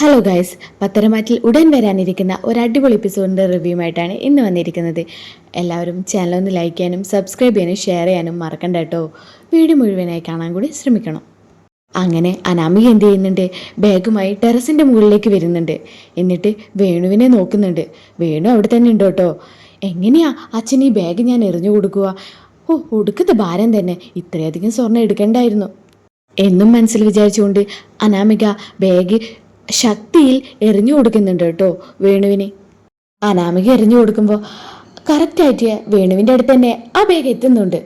Hello guys പത്തരമാറ്റിൽ ഉടൻ വരാനിരിക്കുന്ന ഒരു അടിപൊളി എപ്പിസോഡിന്റെ റിവ്യൂമായിട്ടാണ് ഇന്ന് വന്നിരിക്കുന്നത്. എല്ലാവരും ചാനൽ ഒന്ന് ലൈക്ക് ചെയ്യാനും സബ്സ്ക്രൈബ് ചെയ്യാനും ഷെയർ ചെയ്യാനും മറക്കണ്ട കേട്ടോ. വീഡിയോ മുഴുവനായി കാണാൻ കൂടി ശ്രമിക്കണം. അങ്ങനെ അനാമിക എന്ത് ചെയ്യുന്നുണ്ട്? ബാഗുമായി ടെറസിന്റെ മുകളിലേക്ക് വരുന്നുണ്ട്. എന്നിട്ട് വേണുവിനെ നോക്കുന്നുണ്ട്. വേണു അവിടെ തന്നെ ഉണ്ട് കേട്ടോ. എങ്ങനെയാ അച്ഛൻ ഈ ബാഗ് ഞാൻ എറിഞ്ഞു കൊടുക്കുക? ഓ ഒടുക്കത്തെ ഭാരം തന്നെ. ഇത്രയധികം സ്വർണം എടുക്കേണ്ടായിരുന്നു. എന്നും മനസ്സിൽ വിചാരിച്ചുകൊണ്ട് അനാമിക ബാഗ് ശക്തിയിൽ എറിഞ്ഞു കൊടുക്കുന്നുണ്ട് കേട്ടോ വേണുവിനെ. അനാമിക എറിഞ്ഞു കൊടുക്കുമ്പോൾ കറക്റ്റായിട്ട് വേണുവിന്റെ അടുത്ത് തന്നെ ആ ബാഗ് എത്തുന്നുണ്ട്.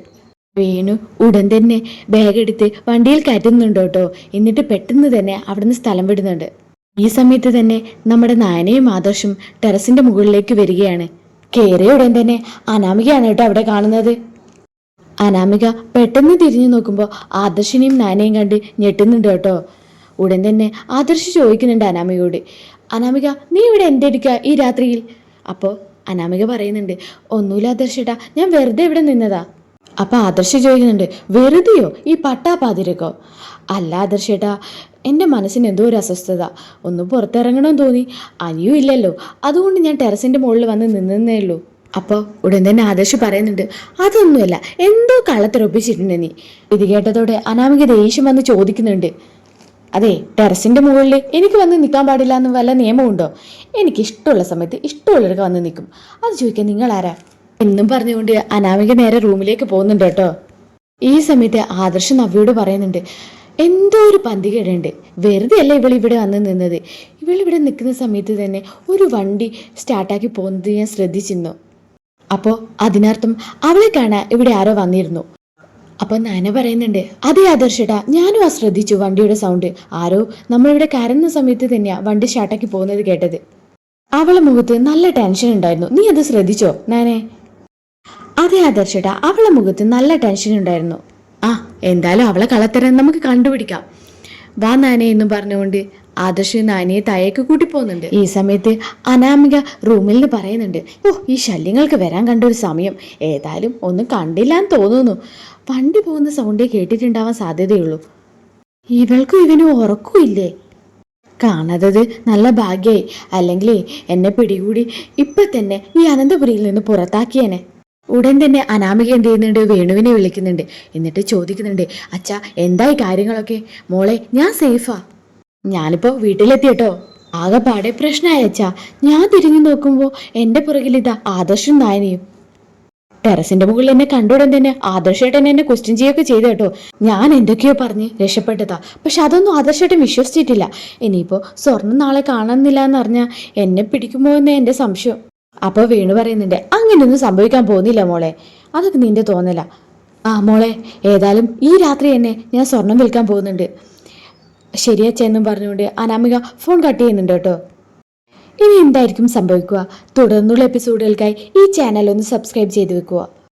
വേണു ഉടൻ തന്നെ ബാഗ് എടുത്ത് വണ്ടിയിൽ കയറ്റുന്നുണ്ട് കേട്ടോ. എന്നിട്ട് പെട്ടെന്ന് തന്നെ അവിടുന്ന് സ്ഥലം വിടുന്നുണ്ട്. ഈ സമയത്ത് തന്നെ നമ്മുടെ നായനയും ആദർശും ടെറസിന്റെ മുകളിലേക്ക് വരികയാണ്. കയറിയ ഉടൻ തന്നെ അനാമികയാണ് കേട്ടോ അവിടെ കാണുന്നത്. അനാമിക പെട്ടെന്ന് തിരിഞ്ഞു നോക്കുമ്പോൾ ആദർശിനെയും നാനയും കണ്ട് ഞെട്ടുന്നുണ്ട് കേട്ടോ. ഉടൻ തന്നെ ആദർശ് ചോദിക്കുന്നുണ്ട് അനാമികയോട്. അനാമിക നീ ഇവിടെ എന്തെടുക്കുക ഈ രാത്രിയിൽ? അപ്പോൾ അനാമിക പറയുന്നുണ്ട് ഒന്നുമില്ല ആദർശേട്ടാ ഞാൻ വെറുതെ ഇവിടെ നിന്നതാ. അപ്പോൾ ആദർശ് ചോദിക്കുന്നുണ്ട് വെറുതെയോ? ഈ പട്ടാപ്പാതിരക്കോ അല്ല ആദർശേട്ടാ എന്റെ മനസ്സിന് എന്തോ ഒരു അസ്വസ്ഥത. ഒന്ന് പുറത്തിറങ്ങണമെന്ന് തോന്നി. അനിയും ഇല്ലല്ലോ. അതുകൊണ്ട് ഞാൻ ടെറസിന്റെ മുകളിൽ വന്ന് നിന്നേ ഉള്ളൂ. അപ്പോൾ ഉടൻ തന്നെ ആദർശ് പറയുന്നുണ്ട് അതൊന്നുമല്ല എന്തോ കള്ളത്തിറപ്പിച്ചിട്ടുണ്ട് നീ. ഇത് കേട്ടതോടെ അനാമിക ദേഷ്യം വന്ന് ചോദിക്കുന്നുണ്ട് അതെ ടെറസിന്റെ മുകളിൽ എനിക്ക് വന്ന് നിൽക്കാൻ പാടില്ല എന്ന് വല്ല നിയമമുണ്ടോ? എനിക്ക് ഇഷ്ടമുള്ള സമയത്ത് ഇഷ്ടമുള്ളവർക്ക് വന്ന് നിൽക്കും. അത് ചോദിക്കാൻ നിങ്ങൾ ആരാ എന്നും പറഞ്ഞുകൊണ്ട് അനാമിക നേരെ റൂമിലേക്ക് പോകുന്നുണ്ട് കേട്ടോ. ഈ സമയത്ത് ആദർശ് നവ്യോട് പറയുന്നുണ്ട് എന്തോ ഒരു പന്തികേടുണ്ട്. വെറുതെ അല്ല ഇവൾ ഇവിടെ വന്ന് നിന്നത്? ഇവൾ ഇവിടെ നിൽക്കുന്ന സമയത്ത് തന്നെ ഒരു വണ്ടി സ്റ്റാർട്ടാക്കി പോകുന്നത് ഞാൻ ശ്രദ്ധിച്ചിരുന്നു. അപ്പോൾ അതിനർത്ഥം അവളെ കാണാൻ ഇവിടെ ആരോ വന്നിരുന്നു. അപ്പൊ നാന പറയുന്നുണ്ട് അതെ ആദർശട്ടാ ഞാനും ആ ശ്രദ്ധിച്ചു വണ്ടിയുടെ സൗണ്ട് ആരോ നമ്മളിവിടെ കരന്ന സമയത്ത് തന്നെയാ വണ്ടി ഷാട്ടാക്കി പോകുന്നത് കേട്ടത്. അവളെ മുഖത്ത് നല്ല ടെൻഷൻ ഉണ്ടായിരുന്നു. നീ അത് ശ്രദ്ധിച്ചോ നാനേ അതെ ആദർശട്ടാ അവളെ മുഖത്ത് നല്ല ടെൻഷൻ ഉണ്ടായിരുന്നു. ആ എന്തായാലും അവളെ കളത്തരം നമുക്ക് കണ്ടുപിടിക്കാം. വാ നാനെ എന്നും പറഞ്ഞുകൊണ്ട് ആദർശ് നാനിയെ താഴേക്ക് കൂട്ടി പോകുന്നുണ്ട്. ഈ സമയത്ത് അനാമിക റൂമിൽ നിന്ന് പറയുന്നുണ്ട് ഓ ഈ ശല്യങ്ങൾക്ക് വരാൻ കണ്ട ഒരു സമയം. ഏതായാലും ഒന്നും കണ്ടില്ല എന്ന് തോന്നുന്നു. വണ്ടി പോകുന്ന സൗണ്ടേ കേട്ടിട്ടുണ്ടാവാൻ സാധ്യതയുള്ളൂ. ഇവൾക്കും ഇവനും ഉറക്കുമില്ലേ? കാണാത്തത് നല്ല ഭാഗ്യായി. അല്ലെങ്കിൽ എന്നെ പിടികൂടി ഇപ്പൊ തന്നെ ഈ അനന്തപുരിയിൽ നിന്ന് പുറത്താക്കിയേനെ. ഉടൻ തന്നെ അനാമിക എന്ത് ചെയ്യുന്നുണ്ട്? വേണുവിനെ വിളിക്കുന്നുണ്ട്. എന്നിട്ട് ചോദിക്കുന്നുണ്ട് അച്ഛാ എന്തായി കാര്യങ്ങളൊക്കെ? മോളെ ഞാൻ സേഫാ. ഞാനിപ്പോ വീട്ടിലെത്തിയട്ടോ. ആകെപ്പാടെ പ്രശ്നമായ അച്ഛാ. ഞാൻ തിരിഞ്ഞു നോക്കുമ്പോൾ എന്റെ പുറകിൽ ഇതാ ആദർശും നായനയും. ടെറസിന്റെ മുകളിൽ എന്നെ കണ്ടുടൻ തന്നെ ആദർശേട്ടൻ എന്നെ ക്വസ്റ്റ്യൻ ചെയ്യുകയൊക്കെ ചെയ്തു കേട്ടോ ഞാൻ എന്തൊക്കെയോ പറഞ്ഞ് രക്ഷപ്പെട്ടതാ. പക്ഷെ അതൊന്നും ആദർശേട്ടൻ വിശ്വസിച്ചിട്ടില്ല. ഇനിയിപ്പോ സ്വർണം നാളെ കാണുന്നില്ല എന്ന് അറിഞ്ഞാൽ എന്നെ പിടിക്കുമോ എന്ന് എന്റെ സംശയം. അപ്പൊ വേണു പറയുന്നുണ്ട് അങ്ങനെയൊന്നും സംഭവിക്കാൻ പോകുന്നില്ല മോളെ. അതൊക്കെ നിന്റെ തോന്നല. ആ മോളെ ഏതായാലും ഈ രാത്രി തന്നെ ഞാൻ സ്വർണം വിൽക്കാൻ പോകുന്നുണ്ട്. ശരിയച്ചെന്നും പറഞ്ഞുകൊണ്ട് അനാമിക ഫോൺ കട്ട് ചെയ്യുന്നുണ്ട് കേട്ടോ. ഇനി എന്തായിരിക്കും സംഭവിക്കുക? തുടർന്നുള്ള എപ്പിസോഡുകൾക്കായി ഈ ചാനൽ ഒന്ന് സബ്സ്ക്രൈബ് ചെയ്ത് വെക്കുക.